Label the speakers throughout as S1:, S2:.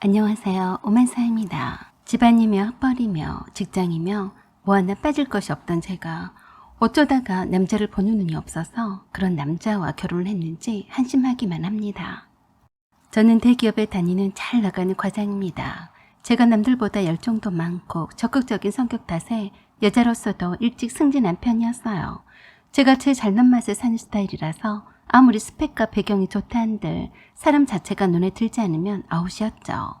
S1: 안녕하세요. 오만사입니다. 집안이며 학벌이며 직장이며 뭐 하나 빠질 것이 없던 제가 어쩌다가 남자를 보는 눈이 없어서 그런 남자와 결혼을 했는지 한심하기만 합니다. 저는 대기업에 다니는 잘 나가는 과장입니다. 제가 남들보다 열정도 많고 적극적인 성격 탓에 여자로서도 일찍 승진한 편이었어요. 제가 제 잘난 맛에 사는 스타일이라서 아무리 스펙과 배경이 좋다 한들 사람 자체가 눈에 들지 않으면 아웃이었죠.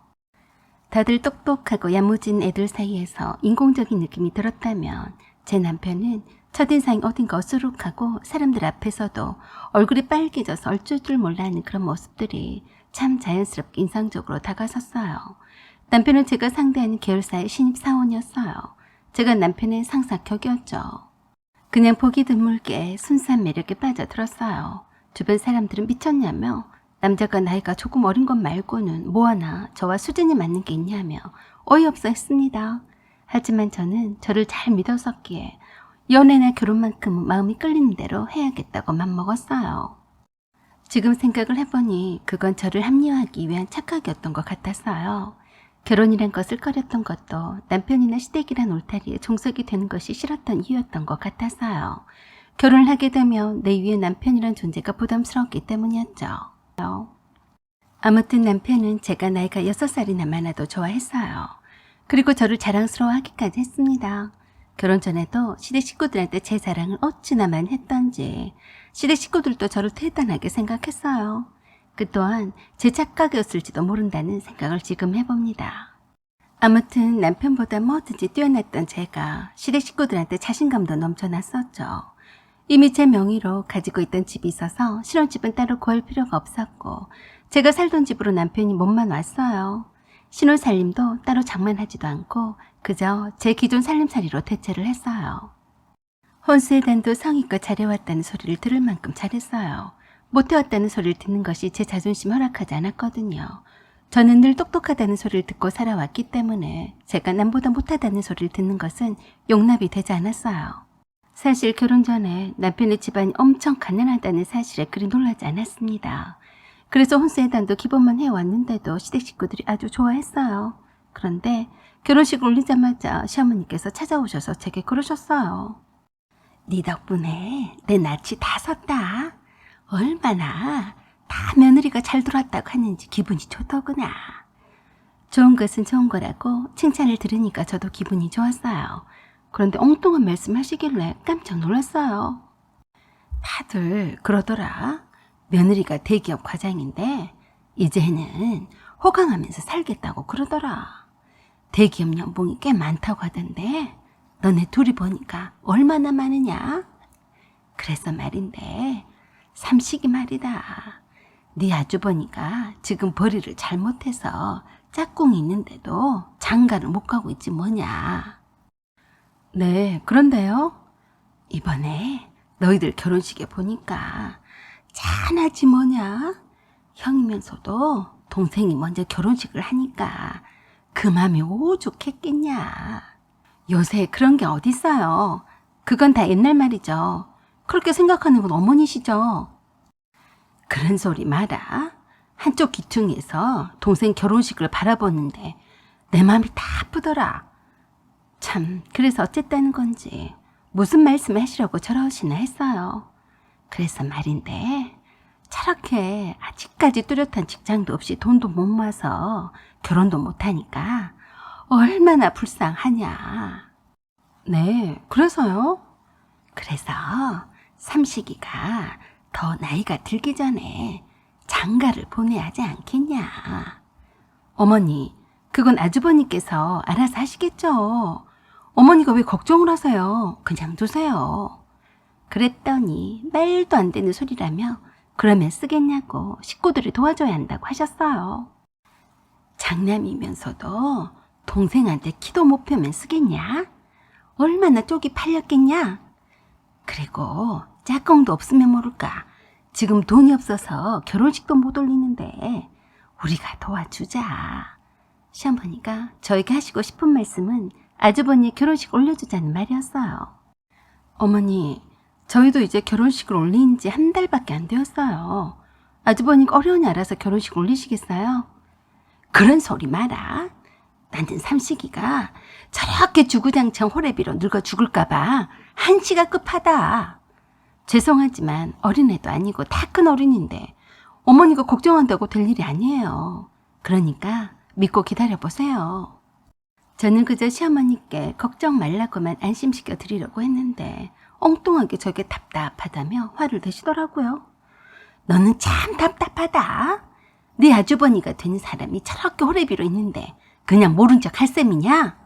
S1: 다들 똑똑하고 야무진 애들 사이에서 인공적인 느낌이 들었다면 제 남편은 첫인상이 어딘가 어수룩하고 사람들 앞에서도 얼굴이 빨개져서 얼줄 줄 몰라 하는 그런 모습들이 참 자연스럽게 인상적으로 다가섰어요. 남편은 제가 상대하는 계열사의 신입사원이었어요. 제가 남편의 상사 격이었죠. 그냥 보기 드물게 순수한 매력에 빠져들었어요. 주변 사람들은 미쳤냐며 남자가 나이가 조금 어린 것 말고는 뭐 하나 저와 수준이 맞는 게 있냐며 어이없어 했습니다. 하지만 저는 저를 잘 믿었었기에 연애나 결혼만큼은 마음이 끌리는 대로 해야겠다고 맘먹었어요. 지금 생각을 해보니 그건 저를 합리화하기 위한 착각이었던 것 같았어요. 결혼이란 것을 꺼렸던 것도 남편이나 시댁이란 울타리에 종속이 되는 것이 싫었던 이유였던 것 같았어요. 결혼을 하게 되면 내 위에 남편이란 존재가 부담스러웠기 때문이었죠. 아무튼 남편은 제가 나이가 6살이나 많아도 좋아했어요. 그리고 저를 자랑스러워하기까지 했습니다. 결혼 전에도 시댁 식구들한테 제 자랑을 어찌나 많이 했던지 시댁 식구들도 저를 대단하게 생각했어요. 그 또한 제 착각이었을지도 모른다는 생각을 지금 해봅니다. 아무튼 남편보다 뭐든지 뛰어났던 제가 시댁 식구들한테 자신감도 넘쳐났었죠. 이미 제 명의로 가지고 있던 집이 있어서 신혼집은 따로 구할 필요가 없었고 제가 살던 집으로 남편이 몸만 왔어요. 신혼 살림도 따로 장만하지도 않고 그저 제 기존 살림살이로 대체를 했어요. 혼수의 단도 성의껏 잘해왔다는 소리를 들을 만큼 잘했어요. 못해왔다는 소리를 듣는 것이 제 자존심 허락하지 않았거든요. 저는 늘 똑똑하다는 소리를 듣고 살아왔기 때문에 제가 남보다 못하다는 소리를 듣는 것은 용납이 되지 않았어요. 사실 결혼 전에 남편의 집안이 엄청 가난하다는 사실에 그리 놀라지 않았습니다. 그래서 혼수회단도 기본만 해왔는데도 시댁 식구들이 아주 좋아했어요. 그런데 결혼식 올리자마자 시어머니께서 찾아오셔서 제게 그러셨어요. 네 덕분에 내 낯이 다 섰다. 얼마나 다 며느리가 잘 돌았다고 하는지 기분이 좋더구나. 좋은 것은 좋은 거라고 칭찬을 들으니까 저도 기분이 좋았어요. 그런데 엉뚱한 말씀 하시길래 깜짝 놀랐어요. 다들 그러더라. 며느리가 대기업 과장인데 이제는 호강하면서 살겠다고 그러더라. 대기업 연봉이 꽤 많다고 하던데 너네 둘이 보니까 얼마나 많으냐? 그래서 말인데 삼식이 말이다. 네 아주버니까 지금 벌이를 잘못해서 짝꿍이 있는데도 장가를 못 가고 있지 뭐냐. 네, 그런데요. 이번에 너희들 결혼식에 보니까 짠하지 뭐냐? 형이면서도 동생이 먼저 결혼식을 하니까 그 맘이 오죽했겠냐. 요새 그런 게 어딨어요. 그건 다 옛날 말이죠. 그렇게 생각하는 건 어머니시죠. 그런 소리 마라. 한쪽 기퉁에서 동생 결혼식을 바라보는데 내 맘이 다 아프더라. 참, 그래서 어쨌다는 건지 무슨 말씀 하시려고 저러시나 했어요. 그래서 말인데 저렇게 아직까지 뚜렷한 직장도 없이 돈도 못 모아서 결혼도 못하니까 얼마나 불쌍하냐. 네, 그래서요? 그래서 삼식이가 더 나이가 들기 전에 장가를 보내야 하지 않겠냐. 어머니, 그건 아주버님께서 알아서 하시겠죠. 어머니가 왜 걱정을 하세요? 그냥 두세요. 그랬더니 말도 안 되는 소리라며 그러면 쓰겠냐고 식구들이 도와줘야 한다고 하셨어요. 장남이면서도 동생한테 키도 못 펴면 쓰겠냐? 얼마나 쪽이 팔렸겠냐? 그리고 짝꿍도 없으면 모를까. 지금 돈이 없어서 결혼식도 못 올리는데 우리가 도와주자. 시어머니가 저에게 하시고 싶은 말씀은 아주버니 결혼식 올려주자는 말이었어요. 어머니, 저희도 이제 결혼식을 올린 지 한 달밖에 안 되었어요. 아주버니가 어려우니 알아서 결혼식 올리시겠어요? 그런 소리 마라. 나는 삼식이가 저렇게 주구장창 호래비로 늙어 죽을까봐 한시가 급하다. 죄송하지만 어린애도 아니고 다 큰 어린인데 어머니가 걱정한다고 될 일이 아니에요. 그러니까 믿고 기다려보세요. 저는 그저 시어머니께 걱정 말라고만 안심시켜 드리려고 했는데 엉뚱하게 저게 답답하다며 화를 내시더라고요. 너는 참 답답하다. 네 아주버니가 된 사람이 저렇게 호래비로 있는데 그냥 모른 척 할 셈이냐?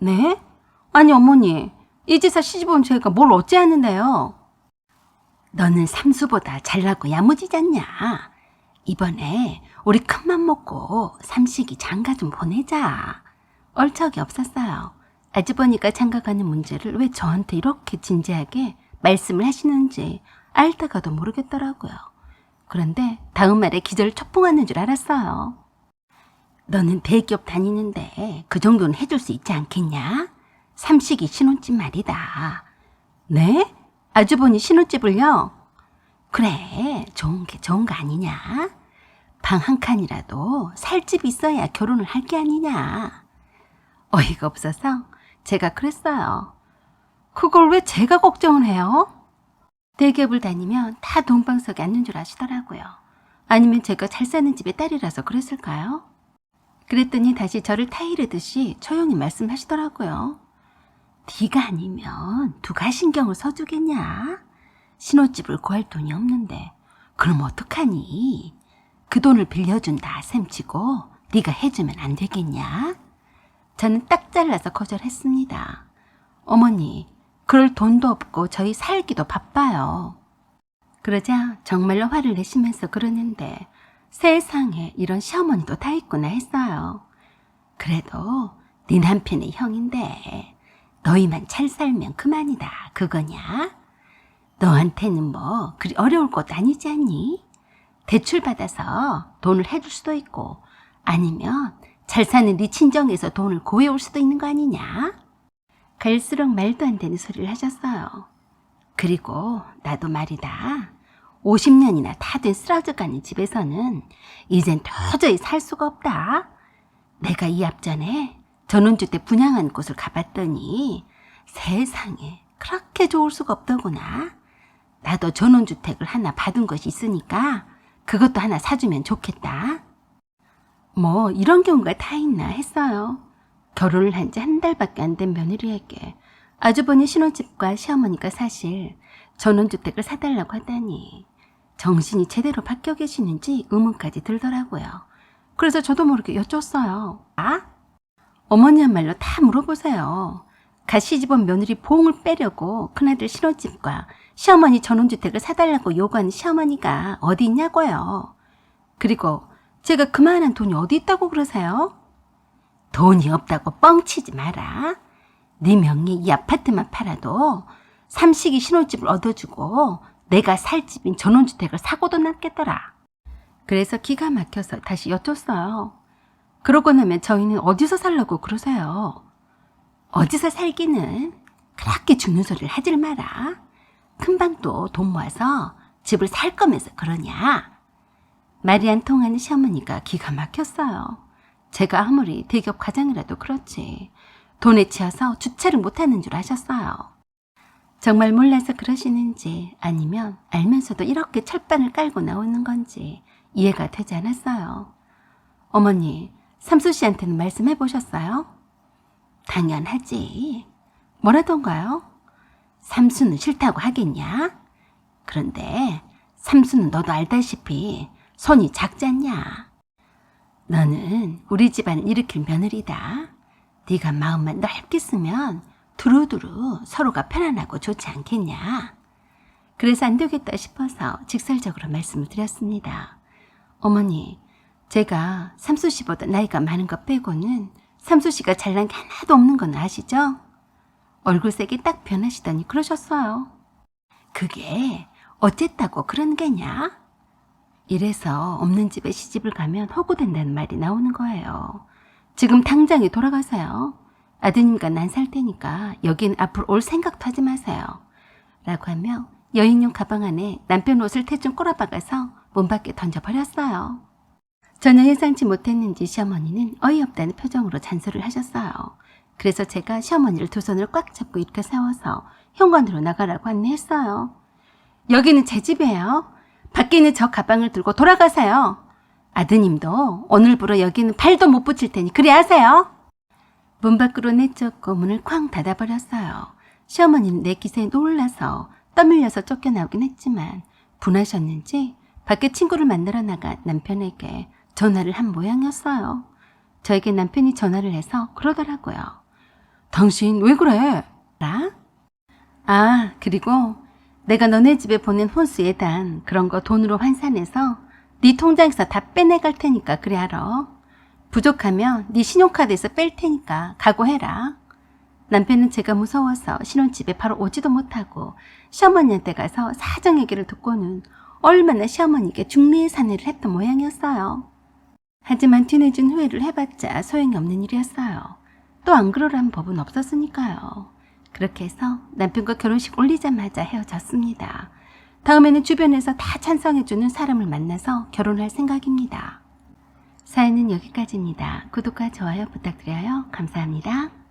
S1: 네? 아니 어머니 이 집사 시집 온 제가 뭘 어찌하는데요? 너는 삼수보다 잘나고 야무지잖냐? 이번에 우리 큰맘 먹고 삼식이 장가 좀 보내자. 얼척이 없었어요. 아주버니가 장가 가는 문제를 왜 저한테 이렇게 진지하게 말씀을 하시는지 알다가도 모르겠더라고요. 그런데 다음 말에 기절 촉풍하는 줄 알았어요. 너는 대기업 다니는데 그 정도는 해줄 수 있지 않겠냐? 삼식이 신혼집 말이다. 네? 아주버니 신혼집을요? 그래, 좋은 게 좋은 거 아니냐? 방 한 칸이라도 살 집 있어야 결혼을 할 게 아니냐? 어이가 없어서 제가 그랬어요. 그걸 왜 제가 걱정을 해요? 대기업을 다니면 다 동방석에 앉는 줄 아시더라고요. 아니면 제가 잘 사는 집의 딸이라서 그랬을까요? 그랬더니 다시 저를 타이르듯이 조용히 말씀하시더라고요. 네가 아니면 누가 신경을 써주겠냐? 신혼집을 구할 돈이 없는데 그럼 어떡하니? 그 돈을 빌려준다 셈치고 네가 해주면 안 되겠냐? 저는 딱 잘라서 거절했습니다. 어머니, 그럴 돈도 없고 저희 살기도 바빠요. 그러자 정말로 화를 내시면서 그러는데 세상에 이런 시어머니도 다 있구나 했어요. 그래도 네 남편의 형인데 너희만 잘 살면 그만이다 그거냐? 너한테는 뭐 그리 어려울 것도 아니지 않니? 대출 받아서 돈을 해줄 수도 있고 아니면 잘 사는 네 친정에서 돈을 구해올 수도 있는 거 아니냐? 갈수록 말도 안 되는 소리를 하셨어요. 그리고 나도 말이다. 50년이나 다 된 쓰러져가는 집에서는 이젠 도저히 살 수가 없다. 내가 이 앞전에 전원주택 분양한 곳을 가봤더니 세상에 그렇게 좋을 수가 없더구나. 나도 전원주택을 하나 받은 것이 있으니까 그것도 하나 사주면 좋겠다. 뭐 이런 경우가 다 있나 했어요. 결혼을 한 지 한 달밖에 안 된 며느리에게 아주버니 신혼집과 시어머니가 사실 전원주택을 사달라고 하다니 정신이 제대로 바뀌어 계시는지 의문까지 들더라고요. 그래서 저도 모르게 여쭸어요. 아? 어머니야말로 다 물어보세요. 갓 시집온 며느리 보험을 빼려고 큰아들 신혼집과 시어머니 전원주택을 사달라고 요구하는 시어머니가 어디 있냐고요. 그리고 제가 그만한 돈이 어디 있다고 그러세요? 돈이 없다고 뻥치지 마라. 네 명의 이 아파트만 팔아도 삼식이 신혼집을 얻어주고 내가 살 집인 전원주택을 사고도 남겠더라. 그래서 기가 막혀서 다시 여쭸어요. 그러고 나면 저희는 어디서 살라고 그러세요? 어디서 살기는 그렇게 죽는 소리를 하질 마라. 금방 또 돈 모아서 집을 살 거면서 그러냐. 말이 안 통하는 시어머니가 기가 막혔어요. 제가 아무리 대기업 과장이라도 그렇지. 돈에 치여서 주체를 못하는 줄 아셨어요. 정말 몰라서 그러시는지 아니면 알면서도 이렇게 철판을 깔고 나오는 건지 이해가 되지 않았어요. 어머니, 삼수 씨한테는 말씀해 보셨어요? 당연하지. 뭐라던가요? 삼수는 싫다고 하겠냐? 그런데 삼수는 너도 알다시피 손이 작지 않냐? 너는 우리 집안을 일으킬 며느리다. 네가 마음만 넓게 쓰면 두루두루 서로가 편안하고 좋지 않겠냐? 그래서 안 되겠다 싶어서 직설적으로 말씀을 드렸습니다. 어머니, 제가 삼수 씨보다 나이가 많은 것 빼고는 삼수 씨가 잘난 게 하나도 없는 건 아시죠? 얼굴색이 딱 변하시더니 그러셨어요. 그게 어쨌다고 그런 게냐? 이래서 없는 집에 시집을 가면 호구된다는 말이 나오는 거예요. 지금 당장에 돌아가세요. 아드님과 난살 테니까 여긴 앞으로 올 생각도 하지 마세요. 라고 하며 여인용 가방 안에 남편 옷을 대충 꼬라박아서 문 밖에 던져버렸어요. 전혀 예상치 못했는지 시어머니는 어이없다는 표정으로 잔소리를 하셨어요. 그래서 제가 시어머니를 두 손을 꽉 잡고 이렇게 세워서 현관으로 나가라고 안내했어요. 여기는 제 집이에요. 밖에 있는 저 가방을 들고 돌아가세요. 아드님도 오늘부로 여기는 발도 못 붙일 테니 그리 하세요. 문 밖으로 내쫓고 문을 쾅 닫아버렸어요. 시어머니는 내 기세에 놀라서 떠밀려서 쫓겨나오긴 했지만 분하셨는지 밖에 친구를 만나러 나간 남편에게 전화를 한 모양이었어요. 저에게 남편이 전화를 해서 그러더라고요. 당신 왜 그래? 나? 아, 그리고 내가 너네 집에 보낸 혼수 예단 그런 거 돈으로 환산해서 네 통장에서 다 빼내갈 테니까 그래 알아. 부족하면 네 신용카드에서 뺄 테니까 각오해라. 남편은 제가 무서워서 신혼집에 바로 오지도 못하고 시어머니한테 가서 사정 얘기를 듣고는 얼마나 시어머니께 중매의 사내를 했던 모양이었어요. 하지만 뒤늦은 후회를 해봤자 소용이 없는 일이었어요. 또 안 그러라는 법은 없었으니까요. 그렇게 해서 남편과 결혼식 올리자마자 헤어졌습니다. 다음에는 주변에서 다 찬성해주는 사람을 만나서 결혼할 생각입니다. 사연은 여기까지입니다. 구독과 좋아요 부탁드려요. 감사합니다.